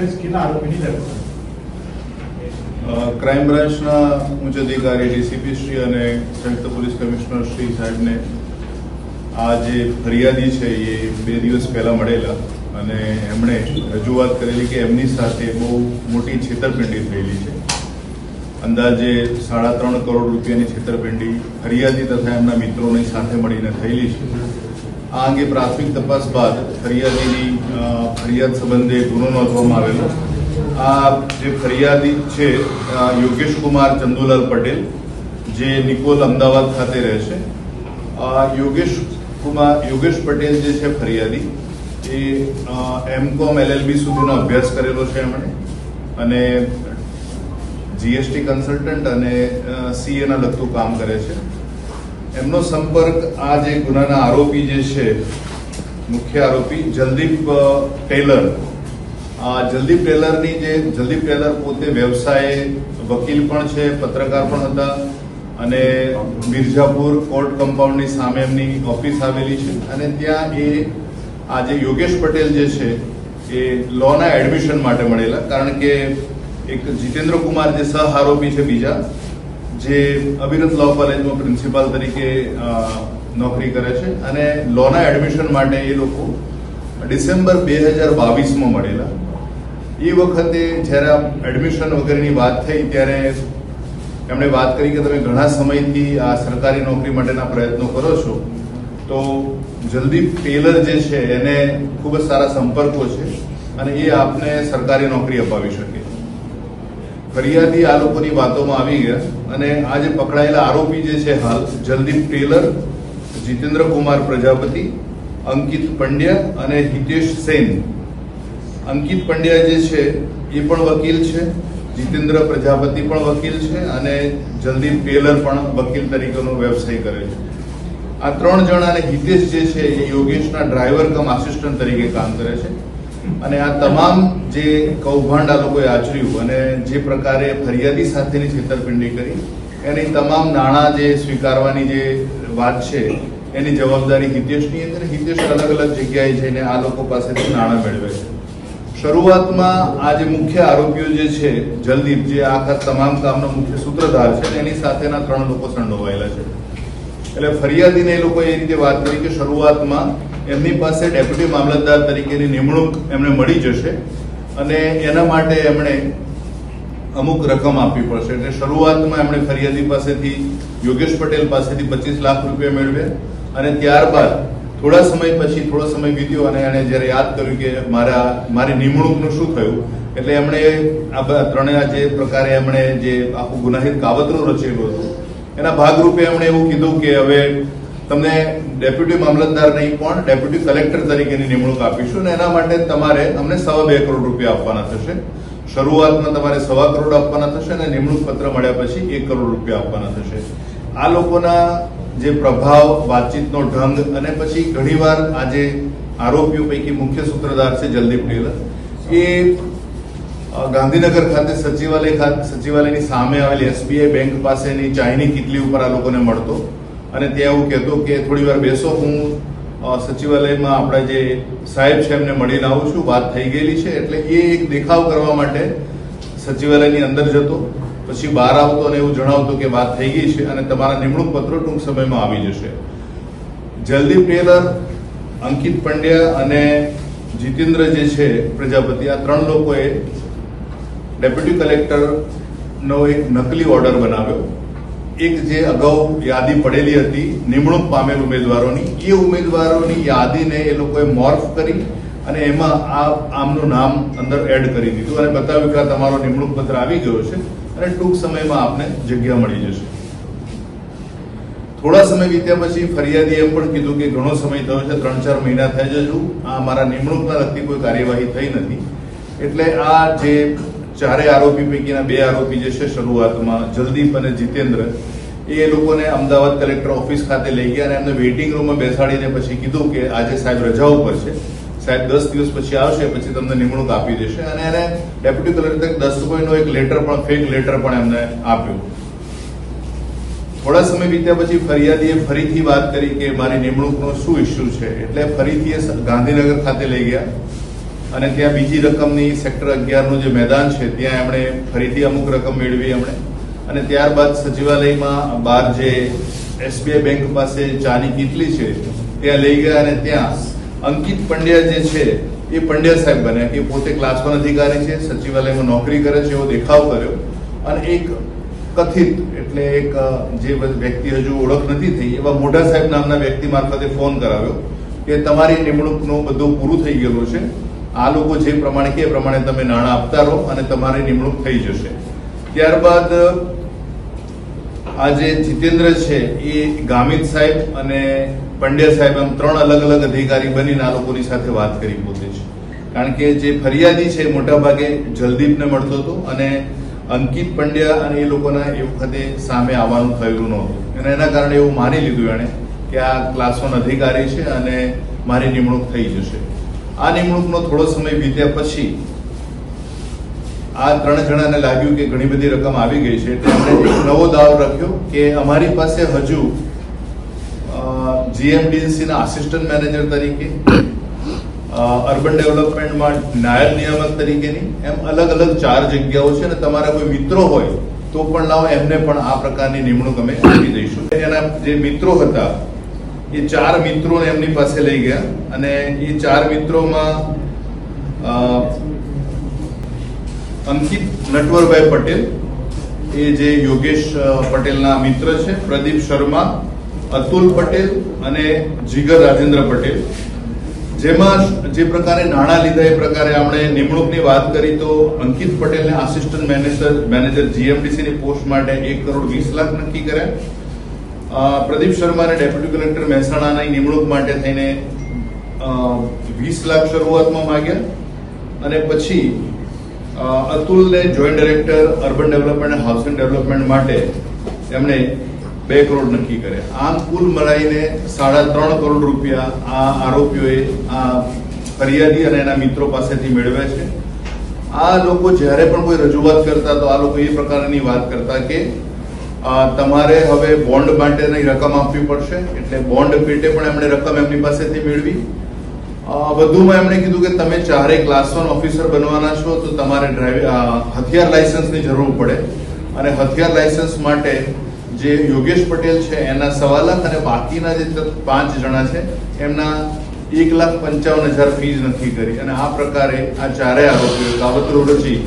Offence કેટલા આરોપીની ધરપકડ ક્રાઇમ બ્રાન્ચના ઉચ્ચ અધિકારી ડીસીપી શ્રી અને સંયુક્ત પોલીસ કમિશનર શ્રી સાહેબને આ જે ફરિયાદી છે એ બે દિવસ પહેલા મળેલા અને એમણે રજૂઆત કરેલી કે એમની સાથે બહુ મોટી છેતરપિંડી થયેલી છે. અંદાજે સાડા ત્રણ કરોડ રૂપિયાની છેતરપિંડી ફરિયાદી તથા એમના મિત્રોની સાથે મળીને થયેલી છે. આ અંગે પ્રાથમિક તપાસ બાદ ફરિયાદીની ફરિયાદ સંબંધે ગુનો નોંધવામાં આવેલો. આ જે ફરિયાદી છે યોગેશ કુમાર ચંદુલાલ પટેલ, જે નિકોલ અમદાવાદ ખાતે રહે છે. યોગેશ કુમાર, યોગેશ પટેલ જે છે ફરિયાદી, એ એમકોમ એલએલબી સુધીનો અભ્યાસ કરેલો છે એમણે. અને જીએસટી કન્સલ્ટન્ટ અને સીએના લગતું કામ કરે છે. એમનો સંપર્ક આ જે ગુનાના આરોપી જે છે, મુખ્ય આરોપી જલદીપ ટેલર. આ જલદીપ ટેલરની જે, જલદીપ ટેલર પોતે વ્યવસાય વકીલ પણ છે, પત્રકાર પણ હતા અને મિર્ઝાપુર કોર્ટ કમ્પાઉન્ડની સામે એમની ઓફિસ આવેલી છે. અને ત્યાં એ, આ જે યોગેશ પટેલ જે છે, એ લોના એડમિશન માટે મળેલા. કારણ કે એક જીતેન્દ્ર કુમાર જે સહ આરોપી છે બીજા જે અવિરત લો કોલેજમાં પ્રિન્સિપાલ તરીકે નોકરી કરે છે અને લોના એડમિશન માટે એ લોકો ડિસેમ્બર બે હજાર બાવીસમાં મળેલા. એ વખતે જ્યારે એડમિશન વગેરેની વાત થઈ ત્યારે એમણે વાત કરી કે તમે ઘણા સમયથી આ સરકારી નોકરી માટેના પ્રયત્નો કરો છો. તો જલ્દી ટેલર જે છે એને ખૂબ જ સારા સંપર્કો છે અને એ આપને સરકારી નોકરી અપાવી શકે. ફરિયાદી આ લોકોની વાતોમાં આવી ગયા અને આ જે પકડાયેલા આરોપી જે છે હાલ, જલદીપ ટેલર, જીતેન્દ્ર કુમાર પ્રજાપતિ, અંકિત પંડ્યા અને હિતેશ સેન. અંકિત પંડ્યા જે છે, એ પણ વકીલ છે, જીતેન્દ્ર પ્રજાપતિ પણ વકીલ છે અને જલદીપ ટેલર પણ વકીલ તરીકેનો વ્યવસાય કરે છે. આ ત્રણ જણા અને હિતેશ જે છે, એ યોગેશના ડ્રાઈવર કમ આસિસ્ટન્ટ તરીકે કામ કરે છે. અને આ તમામ જે કૌભાંડ આ લોકોએ આચર્યું અને જે પ્રકારે ફરિયાદી સાથેની છેતરપિંડી કરી, એની તમામ નાણાં જે સ્વીકારવાની જે વાત છે, એની જવાબદારી હિતેશની અંદર, હિતેશ અલગ અલગ જગ્યાએ જઈને આ લોકો પાસેથી નાણાં મેળવે છે. શરૂઆતમાં આ જે મુખ્ય આરોપીઓ જે છે, જલદીપ, જે આખા તમામ કામનો મુખ્ય સૂત્રધાર છે, એની સાથેના ત્રણ લોકો સંડોવાયેલા છે. એટલે ફરિયાદીને એ લોકોએ એ રીતે વાત કરી કે શરૂઆતમાં એમની પાસે ડેપ્યુટી મામલતદાર તરીકેની નિમણૂક એમને મળી જશે અને એના માટે એમણે અમુક રકમ આપવી પડશે. એટલે શરૂઆતમાં એમણે ફરિયાદી પાસેથી, યોગેશ પટેલ પાસેથી પચીસ લાખ રૂપિયા મેળવ્યા અને ત્યારબાદ થોડા સમય પછી, થોડો સમય વીત્યો અને એણે જ્યારે યાદ કર્યું કે મારા, મારી નિમણૂકનું શું થયું, એટલે એમણે આ ત્રણે જે પ્રકારે એમણે જે આખું ગુનાહિત કાવતરું રચેલું હતું એના ભાગરૂપે એમણે એવું કીધું કે હવે તમને ડેપ્યુટી મામલતદાર નહીં પણ ડેપ્યુટી કલેક્ટર તરીકેની નિમણૂક આપીશું અને એના માટે તમારે અમને સવા બે કરોડ રૂપિયા આપવાના થશે. શરૂઆતમાં તમારે સવા કરોડ આપવાના થશે અને નિમણૂક પત્ર મળ્યા પછી એક કરોડ રૂપિયા આપવાના થશે. આ લોકોના જે પ્રભાવ, વાતચીતનો ઢંગ અને પછી ઘણીવાર આ જે આરોપીઓ પૈકી મુખ્ય સૂત્રધાર છે જલદીપ ટેલર એ ગાંધીનગર ખાતે સચિવાલય ખાતે સચિવાલયની સામે આવેલી એસબીઆઈ બેંક પાસેની ચાઇની કિટલી ઉપર આ લોકોને મળતો. અને ત્યાં એવું કહેતો કે થોડી વાર બેસો, હું સચિવાલયમાં આપણા જે સાહેબ છે એમને મળીને આવું છું, વાત થઈ ગયેલી છે, એટલે એ એક દેખાવ કરવા માટે સચિવાલયની અંદર જતો. પછી બહાર આવતો અને એવું જણાવતો કે વાત થઈ ગઈ છે અને તમારા નિમણૂક પત્રો ટૂંક સમયમાં આવી જશે. જલ્દી ટેલર, અંકિત પંડ્યા અને જીતેન્દ્ર જે છે, પ્રજાપતિ, આ ત્રણ લોકોએ ડેપ્યુટી કલેક્ટરનો એક નકલી ઓર્ડર બનાવ્યો. એક જે અગાઉ યાદી પડેલી હતી, નિમણૂક પામેલ ઉમેદવારોની, એ ઉમેદવારોની યાદીને એ લોકોએ મોર્ફ કરી અને એમાં આ આમનું નામ અંદર એડ કરી દીધું. અને બતાવ્યું કે તમારો નિમણૂક પત્ર આવી ગયો છે અને ટૂંક સમયમાં આપને જગ્યા મળી જશે. થોડા સમય વીત્યા પછી ફરિયાદીએ એમ પણ કીધું કે ઘણો સમય થયો છે ત્રણ ચાર મહિના થઈ જજુ આ મારા નિમણૂકના લગતી કોઈ કાર્યવાહી થઈ નથી. એટલે આ જે ચારે આરોપી પૈકીના બે આરોપી જે છે શરૂઆતમાં જલદીપ અને જીતેન્દ્ર, એ લોકોને અમદાવાદ કલેક્ટર ઓફિસ ખાતે લઈ ગયા અને એમને વેઇટિંગ રૂમમાં બેસાડીને પછી કીધું કે આજે સાહેબ રજા ઉપર છે. સાહેબ દસ દિવસ પછી આવશે, પછી તમને નિમણૂક આપી દેશે. અને એને ડેપ્યુટી કલેક્ટર દસ રૂપિયાનો એક લેટર પણ ફેક લેટર પણ એમને આપ્યું. થોડા સમય વીત્યા પછી ફરિયાદીએ ફરીથી વાત કરી કે મારી નિમણૂકનો શું ઇસ્યુ છે? એટલે ફરીથી એ ગાંધીનગર ખાતે લઈ ગયા. અને ત્યાં બીજી રકમની સેક્ટર અગિયારનું જે મેદાન છે, ત્યાં એમણે ફરીથી અમુક રકમ મેળવી એમણે. અને ત્યારબાદ સચિવાલયમાં બહાર જે એસબીઆઈ બેંક પાસે ચાની કીટલી છે, ત્યાં લઈ ગયા અને ત્યાં અંકિત પંડ્યા જે છે, એ પંડ્યા સાહેબ બન્યા. એ પોતે ક્લાસ વન અધિકારી છે, સચિવાલયમાં નોકરી કરે છે એવો દેખાવ કર્યો. અને એક કથિત એટલે એક જે વ્યક્તિ હજુ ઓળખ નથી થઈ, એવા મોઢા સાહેબ નામના વ્યક્તિ મારફતે ફોન કરાવ્યો કે તમારી નિમણૂકનું બધું પૂરું થઈ ગયેલું છે. આ લોકો જે પ્રમાણે કે પ્રમાણે તમે નાણાં આપતા રહો અને તમારી નિમણૂક થઈ જશે. ત્યારબાદ આ જે જીતેન્દ્ર છે એ ગામિત સાહેબ અને પંડ્યા સાહેબ એમ ત્રણ અલગ અલગ અધિકારી બનીને આ લોકોની સાથે વાત કરી પોતે છે. કારણ કે જે ફરિયાદી છે મોટાભાગે જલદીપને મળતો હતો અને અંકિત પંડ્યા અને એ લોકોના એ વખતે સામે આવવાનું થયેલું નહોતું. અને એના કારણે એવું માની લીધું એણે કે આ ક્લાસ વન અધિકારી છે અને મારી નિમણૂક થઈ જશે. આ નિમણૂકનો થોડો સમય વીત્યા પછી આ ત્રણ જણાને લાગ્યું કે ઘણી બધી રકમ આવી ગઈ છે એટલે એમણે એક નવો દાવ રાખ્યો કે અમારી પાસે હજુ જીએમડીસીના આસિસ્ટન્ટ મેનેજર તરીકે અર્બન ડેવલપમેન્ટમાં નાયબ નિયામક તરીકેની એમ અલગ અલગ ચાર જગ્યાઓ છે અને તમારા કોઈ મિત્રો હોય તો પણ લાવો, એમને પણ આ પ્રકારની નિમણૂક અમે આપી દઈશું. એના જે મિત્રો હતા એ ચાર મિત્રોને એમની પાસે લઈ ગયા અને એ ચાર મિત્રોમાં અંકિત નટવરભાઈ પટેલ, એ જે યોગેશ પટેલના મિત્ર છે, પ્રદીપ શર્મા, અતુલ પટેલ અને જીગર રાજેન્દ્ર પટેલ. જેમાં જે પ્રકારે નાણાં લીધા, એ પ્રકારે આપણે નિમણૂકની વાત કરી તો અંકિત પટેલને આસિસ્ટન્ટ મેનેજર મેનેજર જીએમડીસીની પોસ્ટ માટે એક કરોડ વીસ લાખ નક્કી કર્યા. પ્રદીપ શર્માને ડેપ્યુટી કલેક્ટર મહેસાણાની નિમણૂક માટે થઈને વીસ લાખ શરૂઆતમાં માંગ્યા. અને પછી અતુલને જોઈન્ટ ડાયરેક્ટર અર્બન ડેવલપમેન્ટ અને હાઉસિંગ ડેવલપમેન્ટ માટે એમણે બે કરોડ નક્કી કર્યા. આમ કુલ મળાઈને સાડા ત્રણ કરોડ રૂપિયા આ આરોપીઓએ આ ફરિયાદી અને એના મિત્રો પાસેથી મેળવ્યા છે. આ લોકો જ્યારે પણ કોઈ રજૂઆત કરતા, તો આ લોકો એ પ્રકારની વાત કરતા કે તમારે હવે બોન્ડ માટેની રકમ આપવી પડશે, એટલે બોન્ડ પેટે પણ એમણે રકમ એમની પાસેથી મેળવી. વધુમાં એમણે કીધું કે તમે ચારે ક્લાસ વન ઓફિસર બનવાના છો, તો તમારે ડ્રાઇવિંગ હથિયાર લાયસન્સની જરૂર પડે. અને હથિયાર લાયસન્સ માટે જે યોગેશ પટેલ છે, એના સવા લાખ અને બાકીના જે પાંચ જણા છે, એમના એક લાખ પંચાવન હજાર ફીસ નક્કી કરી. અને આ પ્રકારે આ ચારેય આરોપીઓ, કાવતરું રચી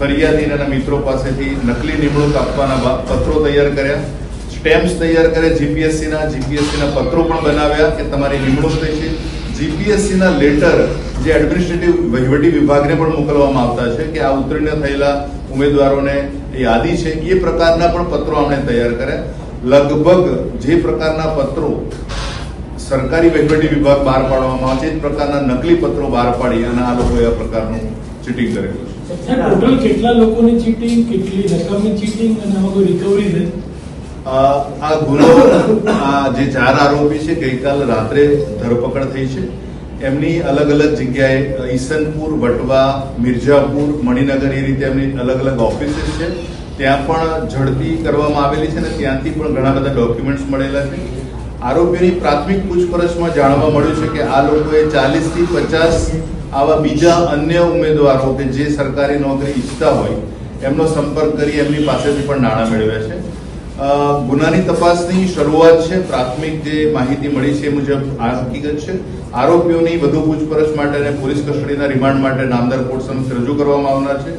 ફરિયાદી અને મિત્રો પાસેથી નકલી નિમણૂક આપવાના પત્રો તૈયાર કર્યા. સ્ટેમ્પ્સ તૈયાર કર્યા. જીપીએસસી ના જીપીએસસી ના પત્રો પણ બનાવ્યા કે તમારી નિમણૂક થઈ છે જીપીએસસી ના લેટર જે એડમિનિસ્ટ્રેટિવ વહીવટી વિભાગને પણ મોકલવામાં આવતા છે કે આ ઉત્તીર્ણ થયેલા ઉમેદવારોને યાદી છે. એ પ્રકારના પણ પત્રો આપણે તૈયાર કર્યા. લગભગ જે પ્રકારના પત્રો સરકારી વહીવટી વિભાગ બહાર પાડવામાં આવે છે, એ પ્રકારના નકલી પત્રો બહાર પાડી અને આ લોકોએ આ પ્રકારનું ચીટિંગ કરેલું છે. ટોટલ કેટલા લોકોની ચીટિંગ કેટલી રકમની ચીટિંગ અને આમાં કોઈ રિકવરી થઈ આ ગુનો આ જે ચાર આરોપી છે ગઈકાલ રાત્રે ધરપકડ થઈ છે. એમની અલગ અલગ જગ્યાએ ઈસનપુર વટવા મિર્ઝાપુર મણિનગર એ રીતે એમની અલગ અલગ ઓફિસીસ છે. ત્યાં પણ ઝડપી કરવામાં આવેલી છે અને ત્યાંથી પણ ઘણા બધા ડોક્યુમેન્ટ્સ મળેલા છે. આરોપીઓની પ્રાથમિક પૂછપરછમાં જાણવા મળ્યું છે કે આ લોકોએ ચાલીસથી પચાસ આવા બીજા અન્ય ઉમેદવારો કે જે સરકારી નોકરી ઈચ્છતા હોય, એમનો સંપર્ક કરી એમની પાસેથી પણ નાણાં મેળવ્યા છે. ગુનાની તપાસની શરૂઆત છે, પ્રાથમિક જે માહિતી મળી છે એ મુજબ આ હકીકત છે. આરોપીઓની વધુ પૂછપરછ માટે અને પોલીસ કસ્ટડીના રિમાન્ડ માટે નામદાર કોર્ટ સમક્ષ રજૂ કરવામાં આવનાર છે.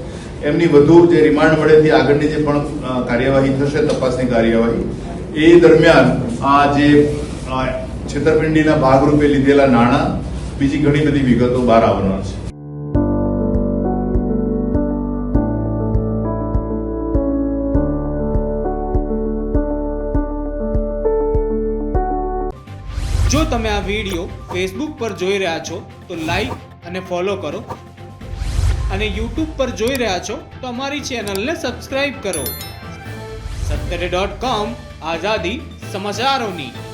એમની વધુ જે રિમાન્ડ મળેથી આગળની જે પણ કાર્યવાહી થશે, તપાસની કાર્યવાહી, એ દરમિયાન આ જે છેતરપિંડીના ભાગરૂપે લીધેલા નાણાં બીજી ઘણી બધી વિગતો બહાર આવનાર છે. જો તમે આ વીડિયો ફેસબુક પર જોઈ રહ્યા છો, તો લાઈક અને ફોલો કરો. અને યુટ્યુબ પર જોઈ રહ્યા છો, તો અમારી ચેનલને સબસ્ક્રાઈબ કરો. સત્તરે ડોટ કોમ આઝાદી સમાચારોની.